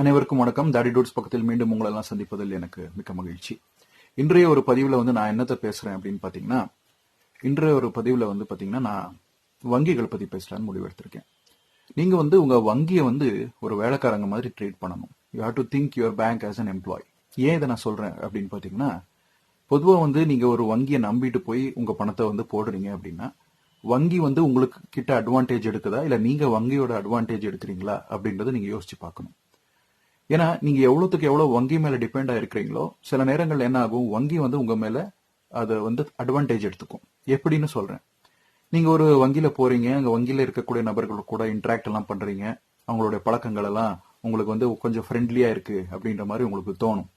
அனைவருக்கும் வணக்கம். தாடி டூட்ஸ் பக்கத்தில் மீண்டும் உங்களெல்லாம் சந்திப்பதில் எனக்கு மிக்க மகிழ்ச்சி. இன்றைய ஒரு பதிவில் வந்து நான் என்னத்தை பேசுறேன் அப்படின்னு பார்த்தீங்கன்னா இன்றைய ஒரு பதிவில் வந்து பார்த்தீங்கன்னா நான் வங்கிகள் பற்றி பேசலான்னு முடிவெடுத்திருக்கேன் நீங்கள் வந்து உங்கள் வங்கியை வந்து ஒரு வேலைக்காரங்க மாதிரி ட்ரீட் பண்ணணும். You have to think your bank as an employee ஏன் இதை நான் சொல்கிறேன் அப்படின்னு பார்த்தீங்கன்னா பொதுவாக வந்து நீங்கள் ஒரு வங்கியை நம்பிட்டு போய் உங்கள் பணத்தை வந்து போடுறீங்க அப்படின்னா வங்கி வந்து உங்களுக்கு கிட்ட அட்வான்டேஜ் எடுக்குதா? இல்லை நீங்கள் வங்கியோட அட்வான்டேஜ் எடுக்கிறீங்களா அப்படின்றத நீங்கள் யோசிச்சு பார்க்கணும். ஏன்னா நீங்க எவ்வளவுக்கு எவ்வளவு வங்கி மேல டிபெண்ட் ஆயிருக்கிறீங்களோ சில நேரங்கள் என்ன ஆகும்? வங்கி வந்து உங்க மேல அதை வந்து அட்வான்டேஜ் எடுத்துக்கும். எப்படின்னு சொல்றேன். நீங்க ஒரு வங்கியில போறீங்க அங்க வங்கியில இருக்கக்கூடிய நபர்கள் கூட இன்ட்ராக்ட் எல்லாம் பண்றீங்க அவங்களுடைய பழக்கங்கள் எல்லாம் உங்களுக்கு வந்து கொஞ்சம் ஃப்ரெண்ட்லியா இருக்கு அப்படின்ற மாதிரி உங்களுக்கு தோணும்.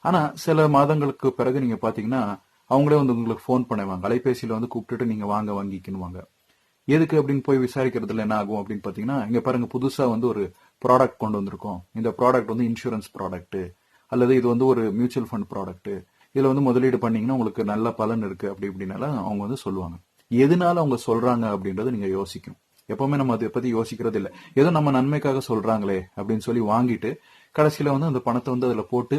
ஆனா சில மாதங்களுக்கு பிறகு நீங்க பாத்தீங்கன்னா அவங்களே வந்து உங்களுக்கு ஃபோன் பண்ணுவாங்க. அலைபேசியில வந்து கூப்பிட்டுட்டு நீங்க வாங்க வங்கிக்குன்னுவாங்க. எதுக்கு அப்படின்னு போய் விசாரிக்கிறதுல என்ன ஆகும் அப்படின்னு பாத்தீங்கன்னா இங்க பாருங்க புதுசா வந்து ஒரு ப்ராடக்ட் கொண்டு வந்திருக்கோம். இந்த ப்ராடக்ட் வந்து இன்சூரன்ஸ் ப்ராடக்ட் அல்லது இது வந்து ஒரு மியூச்சுவல் ஃபண்ட் ப்ராடக்ட் இதுல வந்து முதலீடு பண்ணீங்கன்னா உங்களுக்கு நல்ல பலன் இருக்கு அப்படி இப்படின்னால அவங்க வந்து சொல்லுவாங்க. எதனால அவங்க சொல்றாங்க அப்படின்றத நீங்க யோசிக்கும் எப்பவுமே நம்ம அதை பத்தி யோசிக்கிறது இல்லை. ஏதோ நம்ம நன்மைக்காக சொல்றாங்களே அப்படின்னு சொல்லி வாங்கிட்டு கடைசியில வந்து அந்த பணத்தை வந்து அதுல போட்டு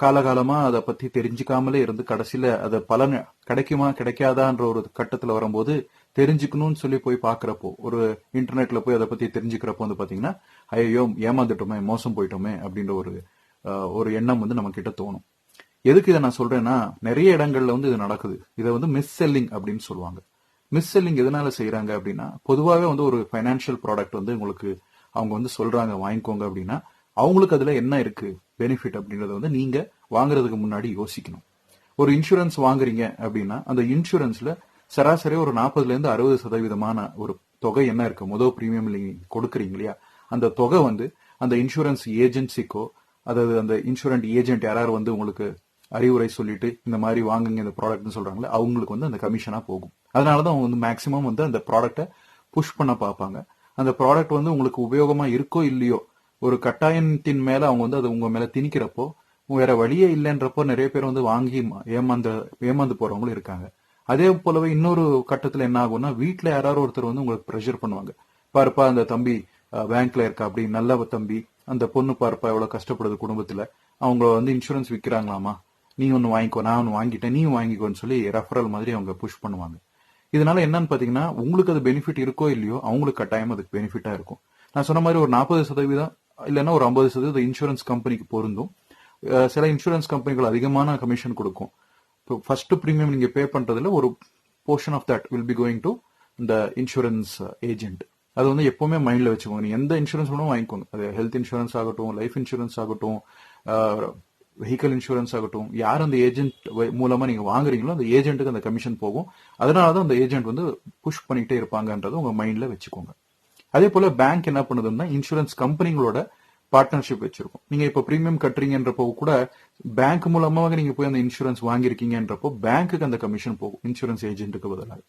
காலகாலமா அதை பத்தி தெரிஞ்சுக்காமலே இருந்து கடைசியில அது பலன் கிடைக்குமா கிடைக்காதான்ற ஒரு கட்டத்துல வரும்போது தெரிஞ்சுக்கணும்னு சொல்லி போய் பாக்குறப்போ ஒரு இன்டர்நெட்ல போய் அதை பத்தி தெரிஞ்சுக்கிறப்போ வந்து பாத்தீங்கன்னா ஐயோ ஏமாந்துட்டோமே மோசம் போயிட்டோமே அப்படின்ற ஒரு ஒரு எண்ணம் வந்து நம்ம கிட்ட தோணும். எதுக்கு இதை நான் சொல்றேன்னா நிறைய இடங்கள்ல வந்து இது நடக்குது. இதை வந்து மிஸ் செல்லிங் அப்படின்னு சொல்லுவாங்க. மிஸ் செல்லிங் எதனால செய்யறாங்க அப்படின்னா பொதுவாகவே வந்து ஒரு ஃபைனான்சியல் ப்ராடக்ட் வந்து உங்களுக்கு அவங்க வந்து சொல்றாங்க வாங்கிக்கோங்க அப்படின்னா அவங்களுக்கு அதுல என்ன இருக்கு? பெனிஃபிட் அப்படின்றத வந்து நீங்க வாங்குறதுக்கு முன்னாடி யோசிக்கணும். ஒரு இன்சூரன்ஸ் வாங்குறீங்க அப்படின்னா அந்த இன்சூரன்ஸ்ல சராசரி ஒரு நாற்பதுல இருந்து அறுபது சதவீதமான ஒரு தொகை என்ன இருக்கு? முதல் பிரீமியம் நீங்க கொடுக்குறீங்க இல்லையா? அந்த தொகை வந்து அந்த இன்சூரன்ஸ் ஏஜென்சிக்கோ அதாவது அந்த இன்சூரன்ஸ் ஏஜென்ட் யாராவது வந்து உங்களுக்கு அறிவுரை சொல்லிட்டு இந்த மாதிரி வாங்குங்க இந்த ப்ராடக்ட்னு சொல்றாங்களே அவங்களுக்கு வந்து அந்த கமிஷனா போகும். அதனாலதான் அவங்க வந்து மேக்சிமம் வந்து அந்த ப்ராடக்ட்டை புஷ் பண்ண பார்ப்பாங்க. அந்த ப்ராடக்ட் வந்து உங்களுக்கு உபயோகமா இருக்கோ இல்லையோ ஒரு கட்டாயத்தின் மேல அவங்க வந்து அது உங்க மேல திணிக்கிறப்போ வேற வழியே இல்லைன்றப்போ நிறைய பேர் வந்து வாங்கி ஏமாந்து ஏமாந்து போறவங்களும் இருக்காங்க. அதே போலவே இன்னொரு கட்டத்துல என்ன ஆகும்னா வீட்ல யாராவது ஒருத்தர் வந்து உங்களுக்கு ப்ரெஷர் பண்ணுவாங்க. பாருப்பா அந்த தம்பி பேங்க்ல இருக்கா அப்படி நல்ல தம்பி அந்த பொண்ணு பாருப்பா எவ்வளவு கஷ்டப்படுது குடும்பத்துல. அவங்க வந்து இன்சூரன்ஸ் விக்கிறாங்களாமா? நீ ஒன்னு வாங்கிக்கோ நான் ஒன்னு வாங்கிட்டேன் நீ வாங்கிக்கோன்னு சொல்லி ரெஃபரல் மாதிரி அவங்க புஷ் பண்ணுவாங்க. இதனால என்னன்னு பாத்தீங்கன்னா உங்களுக்கு அது பெனிஃபிட் இருக்கோ இல்லையோ அவங்களுக்கு கட்டாயம் அதுக்கு பெனிஃபிட்டா இருக்கும். நான் சொன்ன மாதிரி ஒரு நாற்பது சதவீதம் இல்லைன்னா ஒரு ஐம்பது சதவீதம் இன்சூரன்ஸ் கம்பெனிக்கு பொருந்தும். சில இன்சூரன்ஸ் கம்பெனிகள் அதிகமான கமிஷன் கொடுக்கும். இப்போ ஃபர்ஸ்ட் ப்ரீமியம் நீங்கள் பே பண்ணுறதுல ஒரு portion of that will be going to இந்த இன்சூரன்ஸ் ஏஜென்ட் அது வந்து எப்பவுமே மைண்டில் வச்சுக்கோங்க. நீங்கள் எந்த இன்சூரன்ஸ் வேணும் வாங்கிக்கோங்க. அது ஹெல்த் இன்சூரன்ஸ் ஆகட்டும் லைஃப் இன்சூரன்ஸ் ஆகட்டும் வெஹிக்கல் இன்சூரன்ஸ் ஆகட்டும். யார் அந்த ஏஜென்ட் மூலமா நீங்க வாங்குறீங்களோ அந்த ஏஜென்ட்டுக்கு அந்த கமிஷன் போகும். அதனால தான் அந்த ஏஜென்ட் வந்து புஷ் பண்ணிகிட்டே இருப்பாங்கன்றது உங்க மைண்ட்ல வச்சுக்கோங்க. அதே போல பேங்க் என்ன பண்ணுதுன்னா இன்சூரன்ஸ் கம்பெனிகளோட பார்ட்னர்ஷிப் வச்சிருக்கும். நீங்க இப்ப பிரீமியம் கட்டுறீங்கன்றப்போ கூட பேங்க் மூலமாக நீங்க போய் அந்த இன்சூரன்ஸ் வாங்கியிருக்கீங்கன்றப்போ பேங்க்குக்கு அந்த கமிஷன் போகும். இன்சூரன்ஸ் ஏஜென்ட்டுக்கு பதிலாக.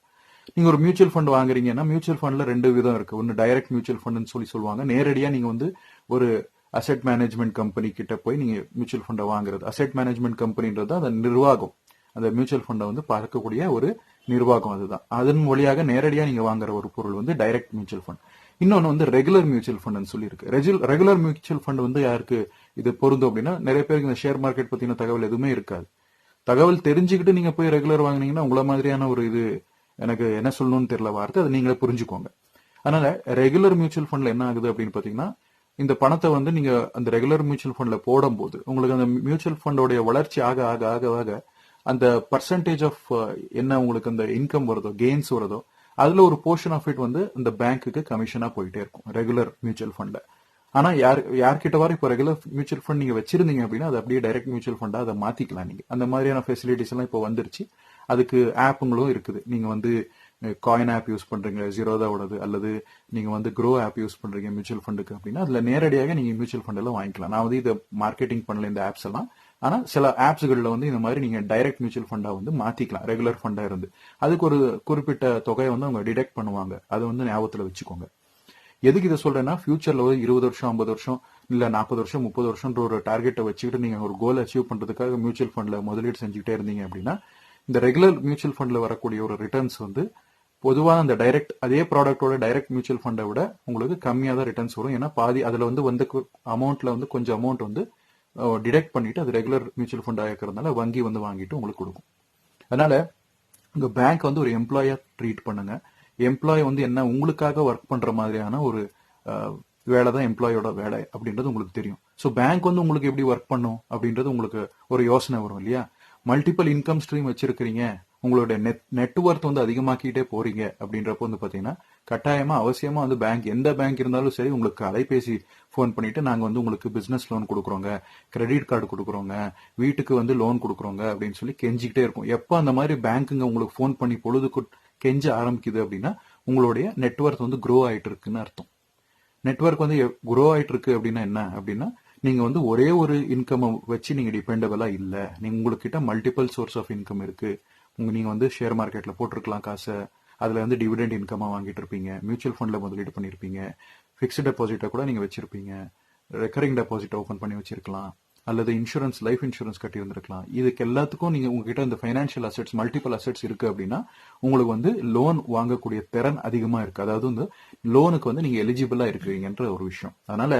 நீங்க ஒரு மியூச்சுவல் ஃபண்ட் வாங்குறீங்கன்னா மியூச்சுவல் ஃபண்ட்ல ரெண்டு விதம் இருக்கு. ஒன்னு டைரக்ட் மியூச்சுவல் ஃபண்ட்னு சொல்லி சொல்லுவாங்க. நேரடியா நீங்க வந்து ஒரு அசெட் மேனேஜ்மெண்ட் கம்பெனி கிட்ட போய் நீங்க மியூச்சுவல் ஃபண்டை வாங்குறது. அசெட் மேனேஜ்மெண்ட் கம்பெனின்றது அந்த நிர்வாகம். அந்த மியூச்சுவல் ஃபண்டை வந்து பார்க்கக்கூடிய ஒரு நிர்வாகம் அதுதான். அதன் வழியாக நேரடியா நீங்க வாங்குற ஒரு பொருள் வந்து டைரக்ட் மியூச்சுவல் ஃபண்ட் இன்னொன்று வந்து ரெகுலர் மியூச்சுவல் ஃபண்ட்னு சொல்லியிருக்கு. ரெகுலர் மியூச்சுவல் ஃபண்ட் வந்து யாருக்கு இது பொருந்தும் அப்படின்னா நிறைய பேருக்கு இந்த ஷேர் மார்க்கெட் பத்தின தகவல் எதுவுமே இருக்காது. தகவல் தெரிஞ்சுக்கிட்டு நீங்க போய் ரெகுலர் வாங்குனீங்கன்னா உங்கள மாதிரியான ஒரு இது எனக்கு என்ன சொல்லணும்னு தெரியல வார்த்தை அதை நீங்களே புரிஞ்சுக்கோங்க. அதனால ரெகுலர் மியூச்சுவல் ஃபண்ட்ல என்ன ஆகுது அப்படின்னு பாத்தீங்கன்னா இந்த பணத்தை வந்து நீங்க அந்த ரெகுலர் மியூச்சுவல் ஃபண்ட்ல போடும்போது உங்களுக்கு அந்த மியூச்சுவல் ஃபண்டோடைய வளர்ச்சி ஆக ஆக ஆக ஆக அந்த பர்சன்டேஜ் ஆஃப் என்ன உங்களுக்கு அந்த இன்கம் வருதோ கெயின்ஸ் வருதோ அதுல ஒரு போர்ஷன் ஆஃப் இட் வந்து இந்த பேங்க்குக்கு கமிஷனா போயிட்டே இருக்கும். ரெகுலர் மியூச்சுவல் ஃபண்ட்ல ஆனா யார் யார்கிட்ட வர இப்போ ரெகுலர் மியூச்சுவல் ஃபண்ட் நீங்க வச்சிருந்தீங்க அப்படின்னா அது அப்படியே டைரக்ட் மியூச்சுவல் ஃபண்டா அதை மாத்திக்கலாம் நீங்க. அந்த மாதிரியான ஃபெசிலிட்டிஸ் எல்லாம் இப்போ வந்துருச்சு. அதுக்கு ஆப்புங்களும் இருக்குது. நீங்க வந்து காயின் ஆப் யூஸ் பண்றீங்க ஜீரோதாவோடது அல்லது நீங்க வந்து க்ரோ ஆப் யூஸ் பண்றீங்க மியூச்சுவல் ஃபண்டுக்கு அப்படின்னா அதுல நேரடியாக நீங்க மியூச்சுவல் ஃபண்ட் எல்லாம் வாங்கிக்கலாம். நான் வந்து இதை மார்க்கெட்டிங் பண்ணல இந்த ஆப்ஸ் எல்லாம். ஆனா சில ஆப்ஸ்களில் வந்து இந்த மாதிரி நீங்க டைரக்ட் மியூச்சுவல் ஃபண்டா வந்து மாத்திக்கலாம் ரெகுலர் ஃபண்டா இருந்து. அதுக்கு ஒரு குறிப்பிட்ட தொகையை வந்து அவங்க டிடெக்ட் பண்ணுவாங்க. அதை வந்து ஞாபகத்துல வச்சுக்கோங்க. எதுக்கு இதை சொல்றேன்னா ஃபியூச்சர்ல ஒரு இருபது வருஷம் ஐம்பது வருஷம் இல்ல நாற்பது வருஷம் முப்பது வருஷம்ன்ற ஒரு டார்கெட்டை வச்சுக்கிட்டு நீங்க ஒரு கோல் அச்சீவ் பண்றதுக்காக மியூச்சுவல் ஃபண்ட்ல முதலீடு செஞ்சுக்கிட்டே இருந்தீங்க அப்படின்னா இந்த ரெகுலர் மியூச்சுவல் ஃபண்ட்ல வரக்கூடிய ஒரு ரிட்டர்ன்ஸ் வந்து பொதுவாக அந்த டைரக்ட் அதே ப்ராடக்ட்டோட டைரக்ட் மியூச்சுவல் ஃபண்டை விட உங்களுக்கு கம்மியாக தான் ரிட்டர்ன்ஸ் வரும். ஏன்னா பாதி அதில் வந்து வந்த அமௌண்ட்ல வந்து கொஞ்சம் அமௌண்ட் வந்து டிடெக்ட் பண்ணிட்டு அது ரெகுலர் மியூச்சுவல் ஃபண்டாக இருக்கிறதுனால வங்கி வந்து வாங்கிட்டு உங்களுக்கு கொடுக்கும். அதனால உங்கள் பேங்க் வந்து ஒரு எம்ப்ளாயா ட்ரீட் பண்ணுங்க. எம்ப்ளாய் வந்து என்ன உங்களுக்காக ஒர்க் பண்ற மாதிரியான ஒரு வேலை தான் எம்ப்ளாயோட வேலை அப்படின்றது உங்களுக்கு தெரியும். ஸோ பேங்க் வந்து உங்களுக்கு எப்படி ஒர்க் பண்ணும் அப்படின்றது உங்களுக்கு ஒரு யோசனை வரும் இல்லையா? மல்டிபிள் இன்கம் ஸ்ட்ரீம் வச்சிருக்கிறீங்க உங்களோட நெட் நெட்ஒர்க் வந்து அதிகமாக்கிட்டே போறீங்க அப்படின்றப்போ வந்து பாத்தீங்கன்னா கட்டாயமா அவசியமா வந்து பேங்க் எந்த பேங்க் இருந்தாலும் சரி உங்களுக்கு அலைபேசி ஃபோன் பண்ணிட்டு நாங்க வந்து உங்களுக்கு பிசினஸ் லோன் கொடுக்குறோங்க கிரெடிட் கார்டு கொடுக்குறோங்க வீட்டுக்கு வந்து லோன் கொடுக்குறோங்க அப்படின்னு சொல்லி கெஞ்சிக்கிட்டே இருக்கும். எப்போ அந்த மாதிரி பேங்க்குங்க உங்களுக்கு ஃபோன் பண்ணி பொழுதுக்கு கெஞ்ச ஆரம்பிக்குது அப்படின்னா உங்களுடைய நெட்ஒர்க் வந்து க்ரோ ஆயிட்டு இருக்குன்னு அர்த்தம். நெட்வொர்க் வந்து க்ரோ ஆயிட்டு இருக்கு அப்படின்னா என்ன? அப்படின்னா நீங்க வந்து ஒரே ஒரு இன்கம் வச்சு நீங்க டிபெண்டபிளா இல்ல. நீங்க உங்கள்கிட்ட மல்டிபிள் சோர்ஸ் ஆஃப் இன்கம் இருக்கு. உங்க நீங்க வந்து ஷேர் மார்க்கெட்ல போட்டிருக்கலாம் காசை. அதுல வந்து டிவிடெண்ட் இன்கமா வாங்கிட்டு இருப்பீங்க. மியூச்சுவல் ஃபண்ட்ல முதலீடு பண்ணிருப்பீங்க. ஃபிக்ஸ்டு டெபாசிட்டை கூட நீங்க வச்சிருப்பீங்க. ரெக்கரிங் டெபாசிட் ஓபன் பண்ணி வச்சிருக்கலாம். அல்லது இன்சூரன்ஸ் லைஃப் இன்சூரன்ஸ் கட்டியிருந்திருக்கலாம். இதுக்கு எல்லாத்துக்கும் நீங்கள் உங்ககிட்ட இந்த ஃபைனான்ஷியல் அசெட்ஸ் மல்டிபிள் அசெட்ஸ் இருக்கு அப்படின்னா உங்களுக்கு வந்து லோன் வாங்கக்கூடிய திறன் அதிகமாக இருக்கு. அதாவது வந்து லோனுக்கு வந்து நீங்கள் எலிஜிபிளாக இருக்கிறீங்கன்ற ஒரு விஷயம். அதனால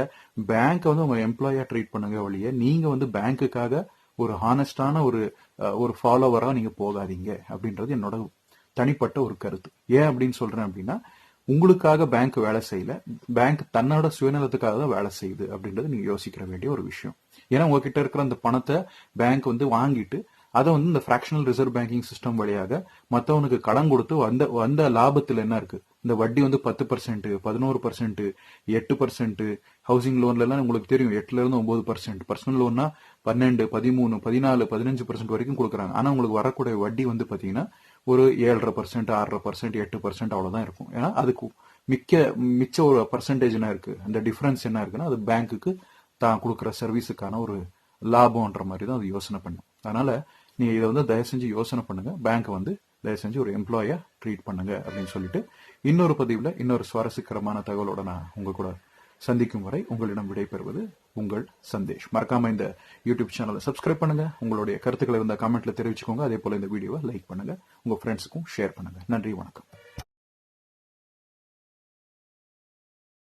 பேங்க்கை வந்து உங்கள் எம்ப்ளாயாக ட்ரீட் பண்ணுங்க வழியே நீங்கள் வந்து பேங்க்குக்காக ஒரு ஹானஸ்டான ஒரு ஒரு ஃபாலோவராக நீங்கள் போகாதீங்க அப்படின்றது என்னோட தனிப்பட்ட ஒரு கருத்து. ஏன் அப்படின்னு சொல்கிறேன் அப்படின்னா உங்களுக்காக பேங்க் வேலை செய்யல. பேங்க் தன்னோட சுயநலத்துக்காக தான் வேலை செய்யுது அப்படின்றது நீங்க யோசிக்கிற வேண்டிய ஒரு விஷயம். ஏன்னா உங்ககிட்ட இருக்கிற அந்த பணத்தை பேங்க் வந்து வாங்கிட்டு அதை வந்து இந்த ஃபிராக்ஷனல் ரிசர்வ் பேங்கிங் சிஸ்டம் வழியாக மற்றவனுக்கு கடன் கொடுத்து வந்த வந்த லாபத்தில் என்ன இருக்கு? இந்த வட்டி வந்து பத்து பர்சன்ட் பதினோரு பர்சன்ட் எட்டு பர்சன்ட் ஹவுசிங் லோன்ல எல்லாம் உங்களுக்கு தெரியும். எட்டுல இருந்து ஒன்பது பர்சன்ட் பர்சனல் லோன்னா பன்னெண்டு பதிமூணு பதினாலு பதினஞ்சு பர்சன்ட் வரைக்கும் கொடுக்குறாங்க. ஆனா உங்களுக்கு வரக்கூடிய வட்டி வந்து பாத்தீங்கன்னா ஒரு ஏழரை பர்சன்ட் ஆறரை பர்சன்ட் எட்டு பர்சன்ட் அவ்வளவுதான் இருக்கும். ஏன்னா அதுக்கு மிக்க மிச்ச ஒரு பர்சன்டேஜ் என்ன இருக்கு? அந்த டிஃபரன்ஸ் என்ன இருக்குன்னா அது பேங்க்குக்கு தான் கொடுக்குற சர்வீஸுக்கான ஒரு லாபம்ன்ற மாதிரி தான் அது யோசனை பண்ணும். அதனால நீங்க இதை வந்து தயவு செஞ்சு யோசனை பண்ணுங்க. பேங்க் வந்து தயவு செஞ்சு ஒரு எம்ப்ளாயா ட்ரீட் பண்ணுங்க அப்படின்னு சொல்லிட்டு இன்னொரு பதிவில் இன்னொரு சுவாரஸ்யகரமான தகவலோட நான் உங்க கூட சந்திக்கும் வரை உங்களிடம் விடைபெறுவது உங்கள் சந்தேஷ். மறக்காம இந்த யூடியூப் சேனலை சப்ஸ்கிரைப் பண்ணுங்க. உங்களுடைய கருத்துக்களை இருந்தால் கமெண்ட்ல தெரிவிச்சுக்கோங்க. அதே போல இந்த வீடியோவை லைக் பண்ணுங்க. உங்க ஃப்ரெண்ட்ஸுக்கும் ஷேர் பண்ணுங்க. நன்றி வணக்கம்.